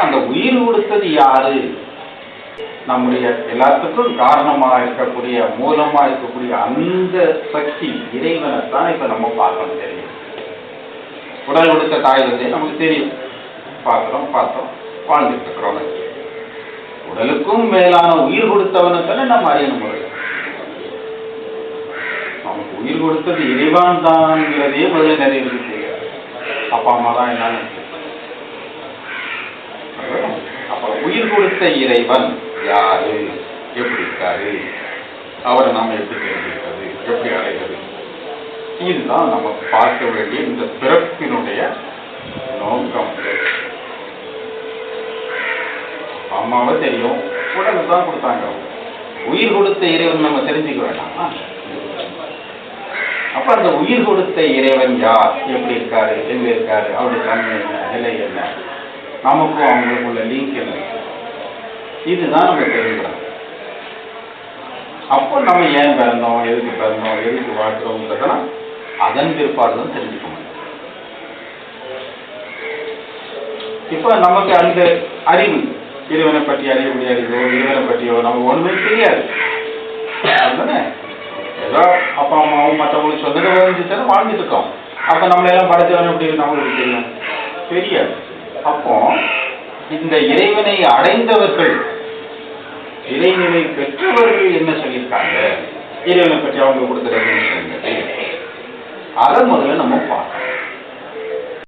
அந்த உயிர் கொடுத்தது யாரு? நம்முடைய எல்லாத்துக்கும் காரணமாக இருக்கக்கூடிய மூலமா இருக்கக்கூடிய அந்த சக்தி இறைவனை தான் இப்ப நம்ம பார்க்கணும் தெரியும் உடல் கொடுத்த தாய் வந்து நமக்கு தெரியும். பார்க்கிறோம் பார்த்தோம் வாழ்ந்துட்டு இருக்கிறோம். உடலுக்கும் மேலான உயிர் கொடுத்தவனை தானே நம்ம அறியணும் முதல்ல. நமக்கு உயிர் கொடுத்தது இறைவான் தான்ங்கிறதே முதல்ல நிறைய இருக்கு அப்பா அம்மா தான் என்னன்னு அப்ப உயிர் கொடுத்த இறைவன் யாரு? எப்படி இருக்காரு? அவரை நாம எப்படி தெரிஞ்சுக்கிறது எப்படி அடைகிறது இதுதான் நம்ம பார்க்க வேண்டிய இந்த பிறப்பினுடைய நோக்கம். அம்மாவை தெரியும். உடனே தான் கொடுத்தாங்க உயிர் கொடுத்த இறைவன் நம்ம தெரிஞ்சுக்க வேண்டாமா? அப்ப அந்த உயிர் கொடுத்த இறைவன் யார்? எப்படி இருக்காரு? எங்க இருக்காரு? அவருடைய தன்மை என்ன? நிலை என்ன? நமக்கும் அவங்களுக்கு உள்ள லிங்க் இதுதான் நம்ம தெரிஞ்சுக்கணும் அப்போ நம்ம ஏன் பிறந்தோம் எதுக்கு பிறந்தோம் எதுக்கு வாழ்க்கிறோம்ன்றதெல்லாம் அதன் பிற்பாடு தான் தெரிஞ்சுக்க முடியும். இப்போ நமக்கு அந்த அறிவு இறைவனை பற்றி அறியக்கூடிய அறிவோ இறைவனை பற்றியோ நம்ம ஒண்ணுமே தெரியாது. அதுதானே? ஏதோ அப்பா அம்மாவும் மற்றவங்களுக்கு சொந்தத்தை வந்துச்சுன்னா வாழ்ந்துட்டு இருக்கோம். அப்ப நம்மளெல்லாம் படைச்சவன் எப்படி நம்மளுக்கு தெரியும்? தெரியாது. அப்போ இந்த இறைவனை அடைந்தவர்கள் இறைநிலை பெற்றவர்கள் என்ன சொல்லியிருக்காங்க? இறைவனை பற்றி அவங்க கொடுத்த அதை முதல்ல நம்ம பார்க்கணும்.